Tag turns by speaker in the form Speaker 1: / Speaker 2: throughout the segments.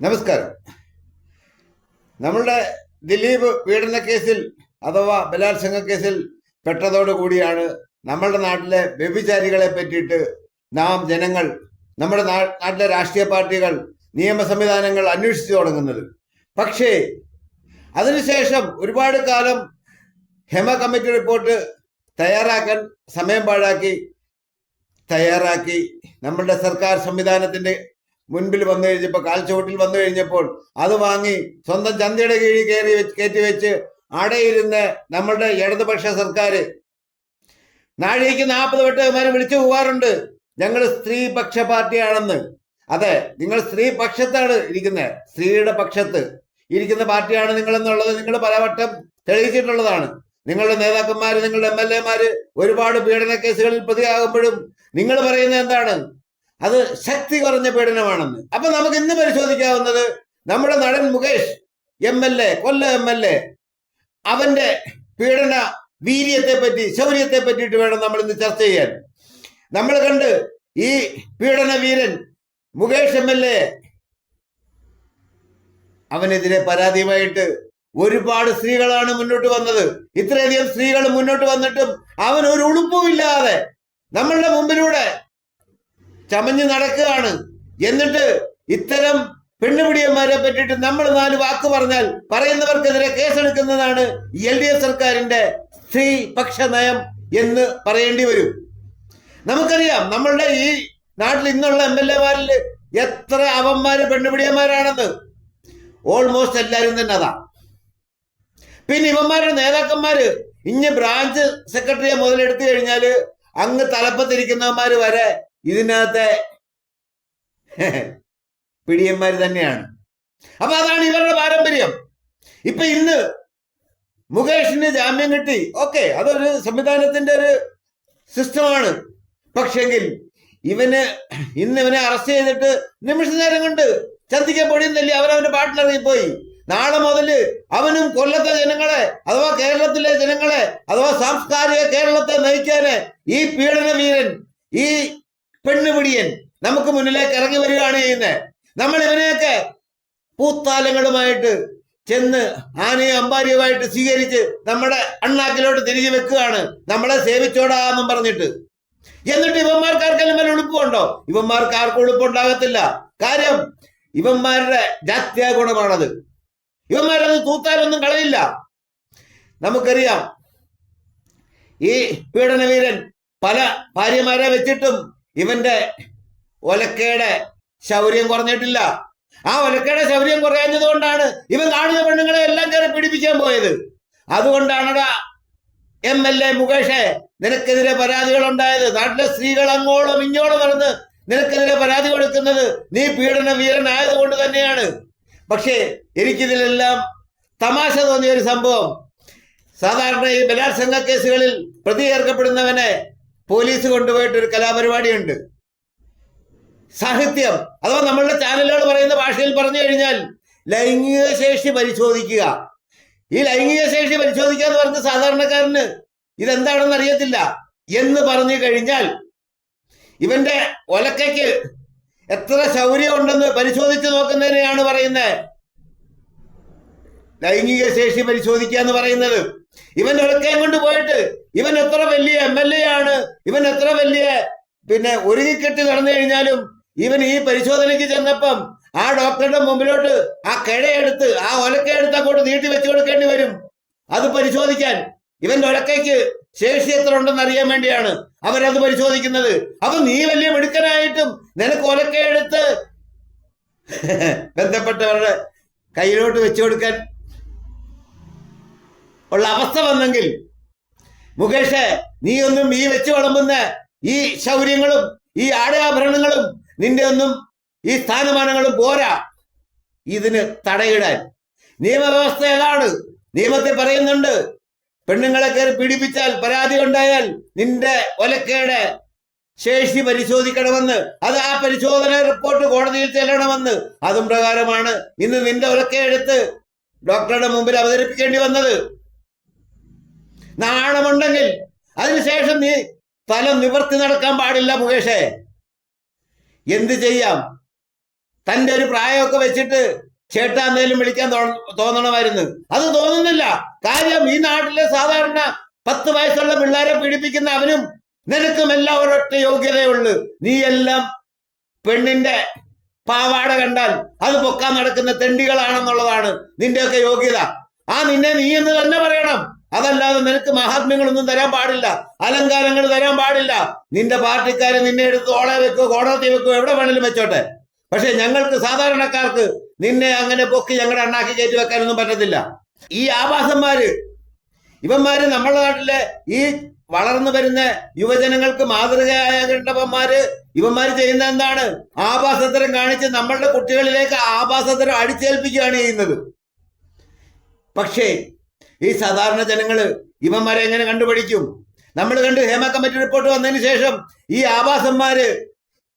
Speaker 1: നമസ്കാരം. നമ്മളുടെ ദിലീപ് പീഡന കേസിൽ അഥവാ ബലാത്സംഗ കേസിൽ പെട്ടതോടുകൂടിയാണ് നമ്മളുടെ നാട്ടിലെ വ്യഭിചാരികളെ പറ്റിയിട്ട് നാം ജനങ്ങൾ നമ്മുടെ നാട്ടിലെ രാഷ്ട്രീയ പാർട്ടികൾ നിയമ സംവിധാനങ്ങൾ അന്വേഷിച്ചു തുടങ്ങുന്നത്. പക്ഷേ അതിനുശേഷം ഒരുപാട് കാലം ഹെമ കമ്മിറ്റി റിപ്പോർട്ട് തയ്യാറാക്കാൻ സമയം പാഴാക്കി തയ്യാറാക്കി നമ്മളുടെ സർക്കാർ സംവിധാനത്തിന്റെ മുൻപിൽ വന്നു കഴിഞ്ഞപ്പോൾ കാൽച്ചുവട്ടിൽ വന്നു കഴിഞ്ഞപ്പോൾ അത് വാങ്ങി സ്വന്തം ചന്തയുടെ കീഴിൽ കയറി കയറ്റി വെച്ച് അടയിരുന്ന് നമ്മളുടെ ഇടതുപക്ഷ സർക്കാർ നാഴികയ്ക്ക് നാൽപ്പത് വട്ടമാരെ വിളിച്ചു പോകാറുണ്ട്. ഞങ്ങൾ സ്ത്രീപക്ഷ പാർട്ടിയാണെന്ന്. അതെ നിങ്ങൾ സ്ത്രീ പക്ഷത്താണ് ഇരിക്കുന്നത്. സ്ത്രീയുടെ പക്ഷത്ത് ഇരിക്കുന്ന പാർട്ടിയാണ് നിങ്ങൾ എന്നുള്ളത് നിങ്ങൾ പലവട്ടം തെളിയിച്ചിട്ടുള്ളതാണ്. നിങ്ങളുടെ നേതാക്കന്മാർ നിങ്ങളുടെ എം എൽ എമാര് ഒരുപാട് പീഡന കേസുകളിൽ പ്രതിയാകുമ്പോഴും നിങ്ങൾ പറയുന്നത് എന്താണ്? അത് ശക്തി കുറഞ്ഞ പീഡനമാണെന്ന്. അപ്പൊ നമുക്ക് ഇന്ന് പരിശോധിക്കാവുന്നത് നമ്മുടെ നടൻ മുകേഷ് എം എൽ എ കൊല്ല എം എൽ എ അവന്റെ പീഡന വീര്യത്തെ പറ്റി ശൗര്യത്തെ പറ്റിയിട്ട് വേണം നമ്മൾ ഇന്ന് ചർച്ച ചെയ്യാൻ. നമ്മൾ കണ്ട് ഈ പീഡന വീരൻ മുകേഷ് എം എൽ എ അവനെതിരെ പരാതിയുമായിട്ട് ഒരുപാട് സ്ത്രീകളാണ് മുന്നോട്ട് വന്നത്. ഇത്രയധികം സ്ത്രീകൾ മുന്നോട്ട് വന്നിട്ടും അവൻ ഒരു ഉളുപ്പുമില്ലാതെ നമ്മളുടെ മുമ്പിലൂടെ ചമഞ്ഞ് നടക്കുകയാണ്. എന്നിട്ട് ഇത്തരം പെണ്ണുപിടിയന്മാരെ പറ്റിയിട്ട് നമ്മൾ നാല് വാക്ക് പറഞ്ഞാൽ പറയുന്നവർക്കെതിരെ കേസെടുക്കുന്നതാണ് എൽ ഡി എഫ് സർക്കാരിന്റെ സ്ത്രീ പക്ഷ നയം എന്ന് പറയേണ്ടി വരും. നമുക്കറിയാം നമ്മളുടെ ഈ നാട്ടിൽ ഇന്നുള്ള എം എൽ എമാരിൽ എത്ര അവന്മാര് പെണ്ണുപിടിയന്മാരാണെന്ന്. ഓൾമോസ്റ്റ് എല്ലാവരും തന്നെ അതാ. പിന്നെ ഇവന്മാരുടെ നേതാക്കന്മാര് ഇഞ്ഞ് ബ്രാഞ്ച് സെക്രട്ടറിയെ മുതലെടുത്തു കഴിഞ്ഞാൽ അങ്ങ് തലപ്പത്തിരിക്കുന്നവന്മാര് വരെ ഇതിനകത്തെ പിടിയന്മാർ തന്നെയാണ്. അപ്പൊ അതാണ് ഇവരുടെ പാരമ്പര്യം. ഇപ്പൊ ഇന്ന് മുകേഷിന് ജാമ്യം കിട്ടി. ഓക്കെ അതൊരു സംവിധാനത്തിന്റെ ഒരു സിസ്റ്റമാണ്. പക്ഷെങ്കിൽ ഇവന് ഇന്ന് ഇവനെ അറസ്റ്റ് ചെയ്തിട്ട് നിമിഷ നേരം കൊണ്ട് ചന്തിക്കാൻ പൊടിയുന്നില്ല അവനവന്റെ പാട്ടിലിറങ്ങി പോയി. നാളെ മുതൽ അവനും കൊല്ലത്തെ ജനങ്ങളെ അഥവാ കേരളത്തിലെ ജനങ്ങളെ അഥവാ സാംസ്കാരിക കേരളത്തെ നയിക്കാന് ഈ പീഡന വീരൻ ഈ പെണ്ണുപിടിയൻ നമുക്ക് മുന്നിലേക്ക് ഇറങ്ങി വരികയാണ് ചെയ്യുന്നത് നമ്മൾ ഇവനെയൊക്കെ പൂത്താലങ്ങളുമായിട്ട് ചെന്ന് ആനയും അമ്പാരിയുമായിട്ട് സ്വീകരിച്ച് നമ്മുടെ അണ്ണാക്കിലോട്ട് തിരികെ വെക്കുകയാണ്. നമ്മളെ സേവിച്ചോടാന്നും പറഞ്ഞിട്ട്. എന്നിട്ട് ഇവന്മാർക്കാർക്കെല്ലാം വല്ല ഉളുപ്പുണ്ടോ? ഇവന്മാർക്ക് ആർക്കും ഉളുപ്പുണ്ടാകത്തില്ല കാര്യം ഇവന്മാരുടെ ജാത്യാ ഗുണമാണത് ഇവന്മാരത് തൂത്താലൊന്നും കളയില്ല. നമുക്കറിയാം ഈ പീഡനവീരൻ പല ഭാര്യമാരെ വെച്ചിട്ടും ഇവന്റെ ഒലക്കയുടെ ശൗര്യം കുറഞ്ഞിട്ടില്ല. ആ ഒലക്കയുടെ ശൗര്യം കുറയാഞ്ഞത് കൊണ്ടാണ് ഇവൻ കാണുന്ന പെണ്ണുങ്ങളെ എല്ലാം കയറി പിടിപ്പിക്കാൻ പോയത്. അതുകൊണ്ടാണടാ എം എൽ എ മുകേഷെ നിനക്കെതിരെ പരാതികൾ ഉണ്ടായത് നാട്ടിലെ സ്ത്രീകൾ അങ്ങോളം ഇങ്ങോളം നടന്ന് നിനക്കെതിരെ പരാതി കൊടുക്കുന്നത് നീ പീഡന വീരനായത് കൊണ്ട് തന്നെയാണ്. പക്ഷേ എനിക്കിതിലെല്ലാം തമാശ തോന്നിയ ഒരു സംഭവം. സാധാരണ ഈ ബലാത്സംഗ കേസുകളിൽ പ്രതി ചേർക്കപ്പെടുന്നവനെ പോലീസ് കൊണ്ടുപോയിട്ട് ഒരു കലാപരിപാടിയുണ്ട്. സാഹിത്യം. അഥവാ നമ്മളുടെ ചാനലുകൾ പറയുന്ന ഭാഷയിൽ പറഞ്ഞു കഴിഞ്ഞാൽ ലൈംഗിക ശേഷി പരിശോധിക്കുക. ഈ ലൈംഗിക ശേഷി പരിശോധിക്കുക എന്ന് പറഞ്ഞ സാധാരണക്കാരന് ഇതെന്താണെന്ന് അറിയത്തില്ല. എന്ന് പറഞ്ഞു കഴിഞ്ഞാൽ ഇവന്റെ ഒലക്കയ്ക്ക് എത്ര ശൗര്യം ഉണ്ടെന്ന് പരിശോധിച്ച് നോക്കുന്നതിനെയാണ് പറയുന്നത്. ലൈംഗിക ശേഷി പരിശോധിക്കുക എന്ന് പറയുന്നത്. ഇവൻ ഇളക്കയം കൊണ്ട് പോയിട്ട് ഇവൻ എത്ര വലിയ എം എൽ എ ആണ് ഇവൻ എത്ര വലിയ പിന്നെ ഒരുങ്ങിക്കെട്ടി നടന്നു കഴിഞ്ഞാലും ഇവൻ ഈ പരിശോധനയ്ക്ക് ചെന്നപ്പം ആ ഡോക്ടറുടെ മുമ്പിലോട്ട് ആ കിഴയെടുത്ത് ആ ഒലക്കയെടുത്ത് അങ്ങോട്ട് നീട്ടി വെച്ചു കൊടുക്കേണ്ടി വരും. അത് പരിശോധിക്കാൻ ഇവന്റെ ഒലക്കയ്ക്ക് ശേഷി എത്ര ഉണ്ടെന്ന് അറിയാൻ വേണ്ടിയാണ് അവരത് പരിശോധിക്കുന്നത്. അപ്പൊ നീ വലിയ മിടുക്കനായിട്ടും നിനക്ക് ഒലക്കയെടുത്ത് ബന്ധപ്പെട്ടവരുടെ കയ്യിലോട്ട് വെച്ചു കൊടുക്കാൻ ഉള്ള അവസ്ഥ വന്നെങ്കിൽ മുകേഷ് നീ ഒന്നും ഈ വെച്ച് വളമ്പുന്ന ഈ ശൗര്യങ്ങളും ഈ ആടയാഭരണങ്ങളും നിന്റെ ഒന്നും ഈ സ്ഥാനമാനങ്ങളും പോരാ. ഇതിന് തടയിടാൻ. നിയമവ്യവസ്ഥ ഏതാണ്? നിയമത്തിൽ പറയുന്നുണ്ട് പെണ്ണുങ്ങളെ കയറി പീഡിപ്പിച്ചാൽ പരാതി ഉണ്ടായാൽ നിന്റെ ഒലക്കയുടെ ശേഷി പരിശോധിക്കണമെന്ന് അത് ആ പരിശോധന റിപ്പോർട്ട് കോടതിയിൽ ചെല്ലണമെന്ന്. അതും പ്രകാരമാണ് ഇന്ന് നിന്റെ ഒലക്കയെടുത്ത് ഡോക്ടറുടെ മുമ്പിൽ അവതരിപ്പിക്കേണ്ടി വന്നത്. നാണമുണ്ടെങ്കിൽ അതിനുശേഷം നീ തല നിവർത്തി നടക്കാൻ പാടില്ല മുകേഷേ. എന്ത് ചെയ്യാം? തന്റെ ഒരു പ്രായമൊക്കെ വെച്ചിട്ട് ചേട്ടാ എന്തേലും വിളിക്കാൻ തോന്നണമായിരുന്നു. അത് തോന്നുന്നില്ല. കാര്യം ഈ നാട്ടിലെ സാധാരണ പത്ത് വയസ്സുള്ള പിള്ളേരെ പീഡിപ്പിക്കുന്ന അവനും നിനക്കും എല്ലാം ഒരൊറ്റ യോഗ്യതയുള്ളു. എല്ലാം പെണ്ണിന്റെ പാവാട കണ്ടാൽ അത് പൊക്കാൻ നടക്കുന്ന തെണ്ടികളാണെന്നുള്ളതാണ് നിന്റെയൊക്കെ യോഗ്യത. ആ നിന്നെ നീ എന്ന് തന്നെ പറയണം. അതല്ലാതെ നിനക്ക് മഹാത്മ്യങ്ങളൊന്നും തരാൻ പാടില്ല അലങ്കാരങ്ങൾ തരാൻ പാടില്ല. നിന്റെ പാർട്ടിക്കാരെ നിന്നെ എടുത്ത് ഓളെ വെക്കോ കോടതി വെക്കോ എവിടെ വേണേലും വെച്ചോട്ടെ. പക്ഷെ ഞങ്ങൾക്ക് സാധാരണക്കാർക്ക് നിന്നെ അങ്ങനെ പൊക്കി ഞങ്ങളുടെ അണ്ണാക്കി കയറ്റി വെക്കാനൊന്നും പറ്റത്തില്ല. ഈ ആഭാസന്മാര് ഇവന്മാര് നമ്മുടെ നാട്ടിലെ ഈ വളർന്നു വരുന്ന യുവജനങ്ങൾക്ക് മാതൃകയാകേണ്ടവന്മാര് ഇവന്മാര് ചെയ്യുന്ന എന്താണ്? ആഭാസത്തരം കാണിച്ച് നമ്മളുടെ കുട്ടികളിലേക്ക് ആഭാസത്തരം അടിച്ചേൽപ്പിക്കുകയാണ് ചെയ്യുന്നത്. പക്ഷേ ഈ സാധാരണ ജനങ്ങൾ ഇവന്മാരെ എങ്ങനെ കണ്ടുപിടിക്കും നമ്മൾ കണ്ട് ഹേമ കമ്മിറ്റി റിപ്പോർട്ട് വന്നതിന് ശേഷം ഈ ആവാസന്മാര്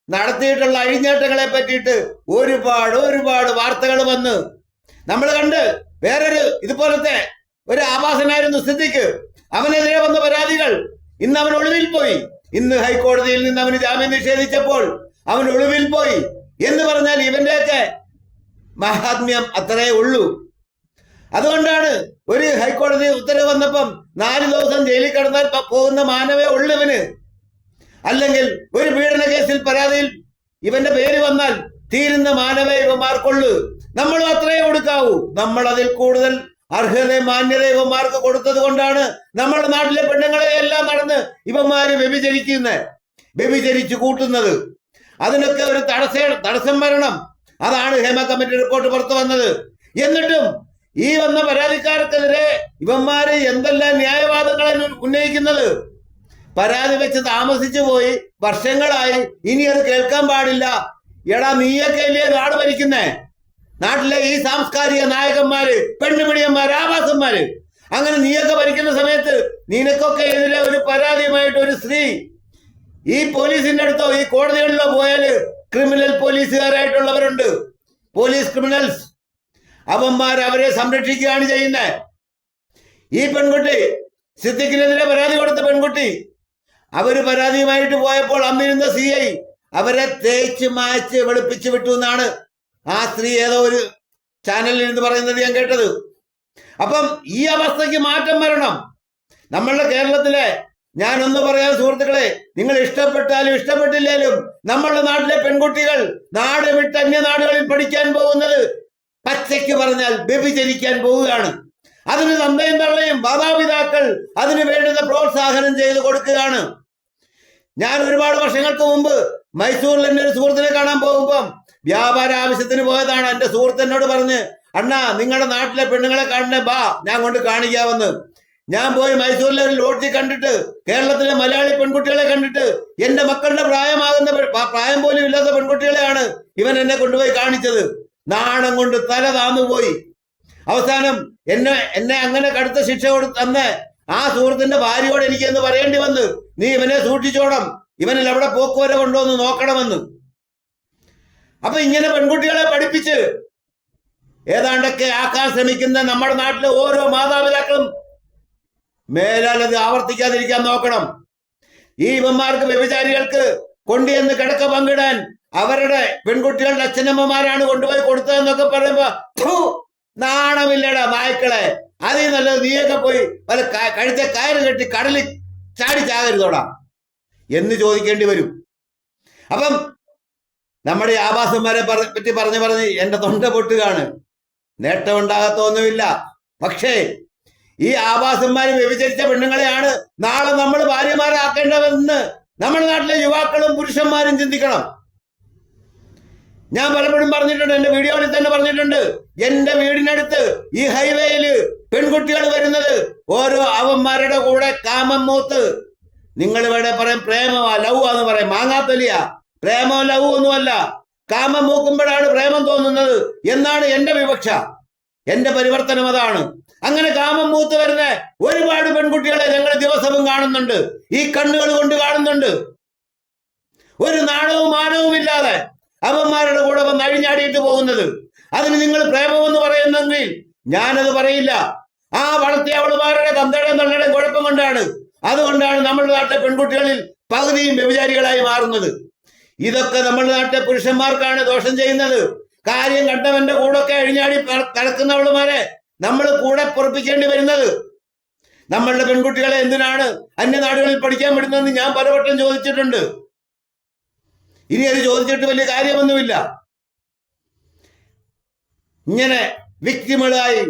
Speaker 1: നടത്തിയിട്ടുള്ള അഴിഞ്ഞേട്ടങ്ങളെ പറ്റിയിട്ട് ഒരുപാട് ഒരുപാട് വാർത്തകൾ വന്ന് നമ്മൾ കണ്ട് വേറൊരു ഇതുപോലത്തെ ഒരു ആവാസനായിരുന്നു സ്ഥിതിക്ക് അവനെതിരെ വന്ന പരാതികൾ ഇന്ന് അവൻ ഒളിവിൽ പോയി. ഇന്ന് ഹൈക്കോടതിയിൽ നിന്ന് അവന് ജാമ്യം നിഷേധിച്ചപ്പോൾ അവൻ ഒളിവിൽ പോയി. എന്ന് പറഞ്ഞാൽ ഇവന്റെയൊക്കെ മഹാത്മ്യം അത്രേ ഉള്ളൂ. അതുകൊണ്ടാണ് ഒരു ഹൈക്കോടതി ഉത്തരവ് വന്നപ്പം നാല് ദിവസം ജയിലിൽ കിടന്നാൽ പോകുന്ന മാനവേ ഉള്ളവന് അല്ലെങ്കിൽ ഒരു പീഡന കേസിൽ പരാതിയിൽ ഇവന്റെ പേര് വന്നാൽ തീരുന്ന മാനവേ ഇവന്മാർക്കുള്ളു. നമ്മൾ അത്രയേ കൊടുക്കാവൂ. നമ്മൾ അതിൽ കൂടുതൽ അർഹത മാന്യത ഇവന്മാർക്ക് കൊടുത്തത് കൊണ്ടാണ് നമ്മുടെ നാട്ടിലെ പെണ്ണുങ്ങളെ എല്ലാം നടന്ന് ഇവന്മാര് വ്യഭിചരിക്കുന്നത് വ്യഭിചരിച്ചു കൂട്ടുന്നത്. അതിനൊക്കെ ഒരു തടസ്സ തടസ്സം വരണം. അതാണ് ഹേമ കമ്മിറ്റി റിപ്പോർട്ട് പുറത്തു വന്നത്. എന്നിട്ടും ഈ വന്ന പരാതിക്കാർക്കെതിരെ ഇവന്മാര് എന്തെല്ലാം ന്യായവാദങ്ങളാണ് ഉന്നയിക്കുന്നത്? പരാതി വെച്ച് താമസിച്ചു പോയി വർഷങ്ങളായി. ഇനി അത് കേൾക്കാൻ പാടില്ല. എടാ നീയൊക്കെ അല്ലേ നാട് ഭരിക്കുന്നേ? നാട്ടിലെ ഈ സാംസ്കാരിക നായകന്മാര് പെണ്ണുപിടിയന്മാര് ആവാസന്മാര്. അങ്ങനെ നീയൊക്കെ ഭരിക്കുന്ന സമയത്ത് നിനക്കൊക്കെ എതിരെ ഒരു പരാതിയുമായിട്ട് ഒരു സ്ത്രീ ഈ പോലീസിന്റെ അടുത്തോ ഈ കോടതികളിലോ പോയാൽ ക്രിമിനൽ പോലീസുകാരായിട്ടുള്ളവരുണ്ട്. Police criminals. അവന്മാർ അവരെ സംരക്ഷിക്കുകയാണ് ചെയ്യുന്നത് ഈ പെൺകുട്ടി സിദ്ദിഖിനെതിരെ പരാതി കൊടുത്ത പെൺകുട്ടി അവർ പരാതിയുമായിട്ട് പോയപ്പോൾ അന്നിരുന്ന സി ഐ അവരെ തേച്ച് മാച്ച് വെളുപ്പിച്ച് വിട്ടു എന്നാണ് ആ സ്ത്രീ ഏതോ ഒരു ചാനലിൽ നിന്ന് പറയുന്നത് ഞാൻ കേട്ടത്. അപ്പം ഈ അവസ്ഥയ്ക്ക് മാറ്റം വരണം. നമ്മളുടെ കേരളത്തിലെ ഞാൻ ഞാനൊന്ന് പറയാൻ സുഹൃത്തുക്കളെ നിങ്ങൾ ഇഷ്ടപ്പെട്ടാലും ഇഷ്ടപ്പെട്ടില്ലേലും നമ്മളുടെ നാട്ടിലെ പെൺകുട്ടികൾ നാട് വിട്ട് അന്യനാടുകളിൽ പഠിക്കാൻ പോകുന്നത് പച്ചയ്ക്ക് പറഞ്ഞാൽ വ്യഭിചരിക്കാൻ പോവുകയാണ്. അതിന് തന്തയും തള്ളയും മാതാപിതാക്കൾ അതിന് വേണ്ടുന്ന പ്രോത്സാഹനം ചെയ്ത് കൊടുക്കുകയാണ്. ഞാൻ ഒരുപാട് വർഷങ്ങൾക്ക് മുമ്പ് മൈസൂരിൽ എന്റെ ഒരു സുഹൃത്തിനെ കാണാൻ പോകുമ്പം വ്യാപാര ആവശ്യത്തിന് പോയതാണ്. എന്റെ സുഹൃത്ത് എന്നോട് പറഞ്ഞ് അണ്ണാ നിങ്ങളുടെ നാട്ടിലെ പെണ്ണുങ്ങളെ കാണണേ ബാ ഞാൻ കൊണ്ട് കാണിക്കാമെന്ന്. ഞാൻ പോയി മൈസൂരിലെ ഒരു ലോഡ്ജി കണ്ടിട്ട് കേരളത്തിലെ മലയാളി പെൺകുട്ടികളെ കണ്ടിട്ട് എന്റെ മക്കളുടെ പ്രായമാകുന്ന പ്രായം പോലും ഇല്ലാത്ത പെൺകുട്ടികളെയാണ് ഇവൻ എന്നെ കൊണ്ടുപോയി കാണിച്ചത്. നാണം കൊണ്ട് തല താന്നു പോയി. അവസാനം എന്നെ എന്നെ അങ്ങനെ കടുത്ത ശിക്ഷ കൊടുത്ത് തന്ന ആ സുഹൃത്തിന്റെ ഭാര്യയോട് എനിക്ക് എന്ന് പറയേണ്ടി വന്നു നീ ഇവനെ സൂക്ഷിച്ചോണം. ഇവനിൽ എവിടെ പോക്കുവരെ കൊണ്ടോ എന്ന് നോക്കണമെന്ന്. അപ്പൊ ഇങ്ങനെ പെൺകുട്ടികളെ പഠിപ്പിച്ച് ഏതാണ്ടൊക്കെ ആക്കാൻ ശ്രമിക്കുന്ന നമ്മുടെ നാട്ടിലെ ഓരോ മാതാപിതാക്കളും മേലാൽ അത് ആവർത്തിക്കാതിരിക്കാൻ നോക്കണം. ഈ ഇവന്മാർക്ക് വ്യഭിചാരികൾക്ക് കൊണ്ടുചെന്ന് കിടക്ക പങ്കിടാൻ അവരുടെ പെൺകുട്ടികളുടെ അച്ഛനമ്മമാരാണ് കൊണ്ടുപോയി കൊടുത്തതെന്നൊക്കെ പറയുമ്പോ നാണമില്ലട നായ്ക്കളെ. അതിൽ നല്ലത് നീയൊക്കെ പോയി വല്ല കഴുത്തെ കയറ് കെട്ടി കടലിൽ ചാടി ചാകരുതോടാ. എന്ന് ചോദിക്കേണ്ടി വരും. അപ്പം നമ്മുടെ ആവാസന്മാരെ പറ- പറ്റി പറഞ്ഞു പറഞ്ഞ് എന്റെ തൊണ്ട പൊട്ടുകയാണ്. നേട്ടമുണ്ടാകത്തൊന്നുമില്ല. പക്ഷേ ഈ ആവാസന്മാര് വ്യഭിചരിച്ച പെണ്ണുങ്ങളെയാണ് നാളെ നമ്മൾ ഭാര്യമാരാക്കേണ്ടതെന്ന്. നമ്മുടെ നാട്ടിലെ യുവാക്കളും പുരുഷന്മാരും ചിന്തിക്കണം. ഞാൻ പലപ്പോഴും പറഞ്ഞിട്ടുണ്ട് എന്റെ വീഡിയോയിൽ തന്നെ പറഞ്ഞിട്ടുണ്ട്. എന്റെ വീടിനടുത്ത് ഈ ഹൈവേയിൽ പെൺകുട്ടികൾ വരുന്നത്. ഓരോ അവന്മാരുടെ കൂടെ കാമം മൂത്ത്. നിങ്ങൾ ഇവിടെ പറയും പ്രേമമാ ലവ് എന്ന് പറയും. മാങ്ങാത്തലിയ പ്രേമോ ലവ് ഒന്നുമല്ല. കാമം മൂക്കുമ്പോഴാണ് പ്രേമം തോന്നുന്നത്. എന്നാണ് എന്റെ വിവക്ഷ. എന്റെ പരിവർത്തനം അതാണ്. അങ്ങനെ കാമം മൂത്ത് വരുന്ന ഒരുപാട് പെൺകുട്ടികളെ ഞങ്ങൾ ദിവസവും കാണുന്നുണ്ട്. ഈ കണ്ണുകൾ കൊണ്ട് കാണുന്നുണ്ട്. ഒരു നാണവും മാനവും ഇല്ലാതെ അവന്മാരുടെ കൂടെ വന്ന് അഴിഞ്ഞാടിയിട്ട് പോകുന്നത്. അതിന് നിങ്ങൾ പ്രേമമെന്ന് പറയുന്നെങ്കിൽ ഞാനത് പറയില്ല. ആ വളർത്തിയ അവളുമാരുടെ തന്തയുടെയും തള്ളയുടെയും കുഴപ്പം കൊണ്ടാണ്. അതുകൊണ്ടാണ് നമ്മുടെ നാട്ടിലെ പെൺകുട്ടികളിൽ പകുതിയും വ്യഭിചാരികളായി മാറുന്നത്. ഇതൊക്കെ നമ്മുടെ നാട്ടിലെ പുരുഷന്മാർക്കാണ് ദോഷം ചെയ്യുന്നത്. കാര്യം കണ്ടവന്റെ കൂടൊക്കെ അഴിഞ്ഞാടി കടക്കുന്നവളുമാരെ നമ്മൾ കൂടെ പൊറപ്പിക്കേണ്ടി വരുന്നത്. നമ്മളുടെ പെൺകുട്ടികളെ എന്തിനാണ് അന്യനാടുകളിൽ പഠിക്കാൻ വിടുന്നതെന്ന് ഞാൻ പലവട്ടം ചോദിച്ചിട്ടുണ്ട്. ഇനി അത് ചോദിച്ചിട്ട് വലിയ കാര്യമൊന്നുമില്ല. ഇങ്ങനെ വിക്ടിമുകളായി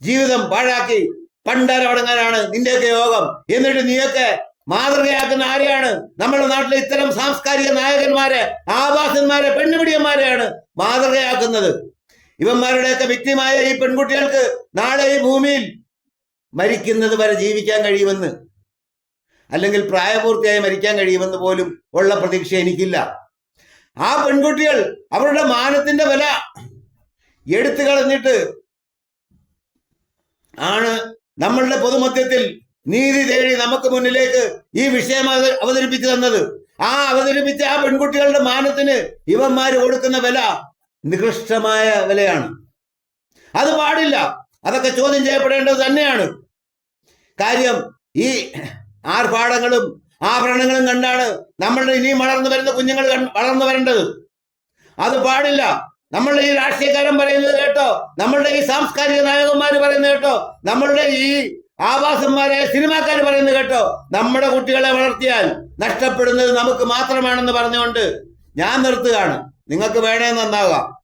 Speaker 1: ജീവിതം പാഴാക്കി പണ്ടാരമടങ്ങാനാണ് നിന്റെയൊക്കെ യോഗം. എന്നിട്ട് നീയൊക്കെ മാതൃകയാക്കുന്ന ആരെയാണ്? നമ്മുടെ നാട്ടിലെ ഇത്തരം സാംസ്കാരിക നായകന്മാരെ ആവാസന്മാരെ പെണ്ണുപിടിയന്മാരെയാണ് മാതൃകയാക്കുന്നത്. ഇവന്മാരുടെയൊക്കെ വ്യക്തിമായ ഈ പെൺകുട്ടികൾക്ക് നാളെ ഈ ഭൂമിയിൽ മരിക്കുന്നത് വരെ ജീവിക്കാൻ കഴിയുമെന്ന്. അല്ലെങ്കിൽ പ്രായപൂർത്തിയായി മരിക്കാൻ കഴിയുമെന്ന് പോലും ഉള്ള പ്രതീക്ഷ എനിക്കില്ല. ആ പെൺകുട്ടികൾ അവരുടെ മാനത്തിന്റെ വില എടുത്തു കളഞ്ഞിട്ട് ആണ് നമ്മളുടെ പൊതുമധ്യത്തിൽ നീതി തേടി നമുക്ക് മുന്നിലേക്ക് ഈ വിഷയം അവത- അവതരിപ്പിച്ചു തന്നത്. ആ അവതരിപ്പിച്ച ആ പെൺകുട്ടികളുടെ മാനത്തിന് ഇവന്മാര് കൊടുക്കുന്ന വില നികൃഷ്ടമായ വിലയാണ്. അത് പാടില്ല. അതൊക്കെ ചോദ്യം ചെയ്യപ്പെടേണ്ടത് തന്നെയാണ്. കാര്യം ഈ ആർഭാടങ്ങളും ആഭരണങ്ങളും കണ്ടാണ് നമ്മളുടെ ഇനിയും വളർന്നു വരുന്ന കുഞ്ഞുങ്ങൾ വളർന്നു വരേണ്ടത്. അത് പാടില്ല. നമ്മളുടെ ഈ രാഷ്ട്രീയക്കാരൻ പറയുന്നത് കേട്ടോ. നമ്മളുടെ ഈ സാംസ്കാരിക നായകന്മാർ പറയുന്നത് കേട്ടോ. നമ്മളുടെ ഈ ആവാസന്മാരെ സിനിമാക്കാർ പറയുന്നത് കേട്ടോ. നമ്മുടെ കുട്ടികളെ വളർത്തിയാൽ നഷ്ടപ്പെടുന്നത് നമുക്ക് മാത്രമാണെന്ന് പറഞ്ഞുകൊണ്ട് ഞാൻ നിർത്തുകയാണ്. നിങ്ങൾക്ക് വേണേ നന്നാകാം.